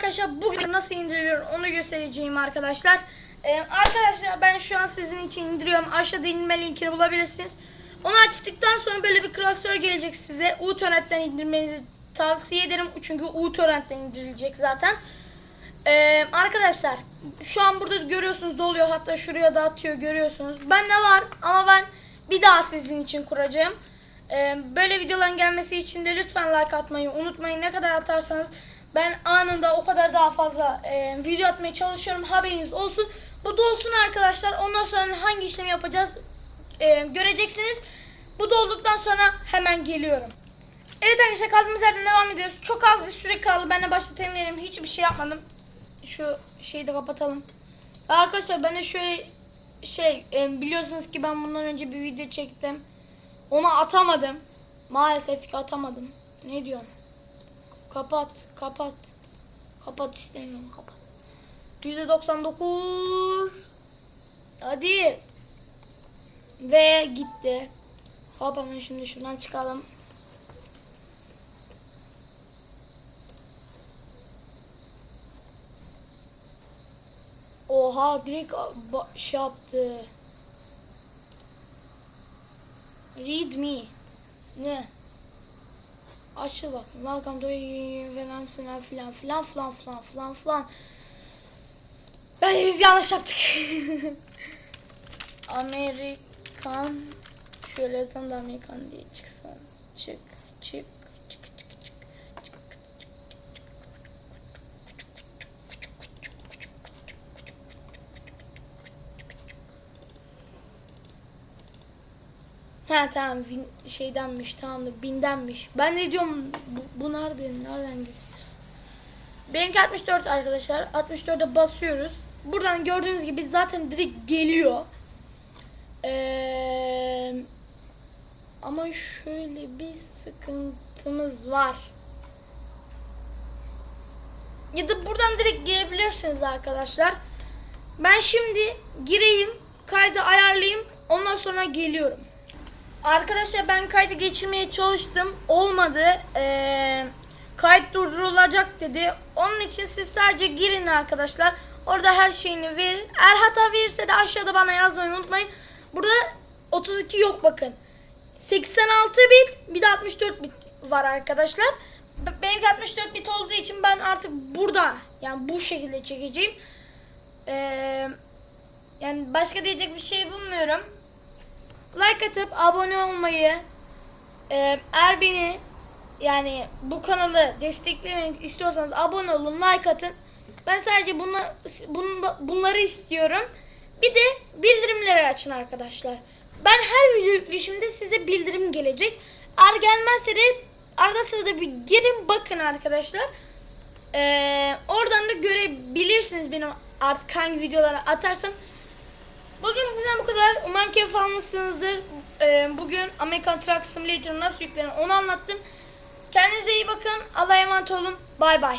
arkadaşlar bugün nasıl indiriliyor onu göstereceğim arkadaşlar. Ee, arkadaşlar ben şu an sizin için indiriyorum. Aşağıda indirme linkini bulabilirsiniz. Onu açtıktan sonra böyle bir klasör gelecek size. uTorrent'ten indirmenizi tavsiye ederim. Çünkü uTorrent'ten indirilecek zaten. Ee, arkadaşlar şu an burada görüyorsunuz doluyor. Hatta şuraya da atıyor görüyorsunuz. Ben ne var ama ben bir daha sizin için kuracağım. Ee, böyle videoların gelmesi için de lütfen like atmayı unutmayın. Ne kadar atarsanız ben anında o kadar daha fazla e, video atmaya çalışıyorum. Haberiniz olsun. Bu da olsun arkadaşlar. Ondan sonra hangi işlemi yapacağız e, göreceksiniz. Bu dolduktan sonra hemen geliyorum. Evet arkadaşlar kaldığımız yerden devam ediyoruz. Çok az bir süre kaldı. Ben de başlatayım dedim. Hiçbir şey yapmadım. Şu şeyi de kapatalım. Arkadaşlar ben de şöyle şey e, biliyorsunuz ki ben bundan önce bir video çektim. Onu atamadım. Maalesef ki atamadım. Ne diyorum? Kapat, kapat. Kapat istemiyorum, kapat. %99. Hadi. Ve gitti. Hop hemen şimdi şuradan çıkalım. Oha direkt şey yaptı. Read me. Ne? Açıl bak. Welcome to falan filan filan filan filan filan filan filan. Bence biz yanlış yaptık. Amerikan şöyle yazsam da Amerikan diye çıksın. Çık çık çık çık Ha tamam vin, şeydenmiş tamamdır bindenmiş. Ben ne diyorum bu, bu nerede nereden gireceğiz? Benimki 64 arkadaşlar. 64'e basıyoruz. Buradan gördüğünüz gibi zaten direkt geliyor. Ee, ama şöyle bir sıkıntımız var. Ya da buradan direkt girebilirsiniz arkadaşlar. Ben şimdi gireyim, kaydı ayarlayayım. Ondan sonra geliyorum. Arkadaşlar ben kaydı geçirmeye çalıştım. Olmadı. Ee, kayıt durdurulacak dedi. Onun için siz sadece girin arkadaşlar. Orada her şeyini verin. Eğer hata verirse de aşağıda bana yazmayı unutmayın. Burada 32 yok bakın. 86 bit bir de 64 bit var arkadaşlar. Be- Benimki 64 bit olduğu için ben artık burada yani bu şekilde çekeceğim. Ee, yani başka diyecek bir şey bulmuyorum like atıp abone olmayı e, eğer beni yani bu kanalı desteklemek istiyorsanız abone olun like atın. Ben sadece bunlar, bunları istiyorum. Bir de bildirimleri açın arkadaşlar. Ben her video yükleyişimde size bildirim gelecek. Eğer gelmezse de arada sırada bir girin bakın arkadaşlar. Ee, oradan da görebilirsiniz benim artık hangi videoları atarsam Bugün bizden bu kadar. Umarım keyif almışsınızdır. Ee, bugün American Truck Simulator nasıl yüklenir onu anlattım. Kendinize iyi bakın. Allah'a emanet olun. Bay bay.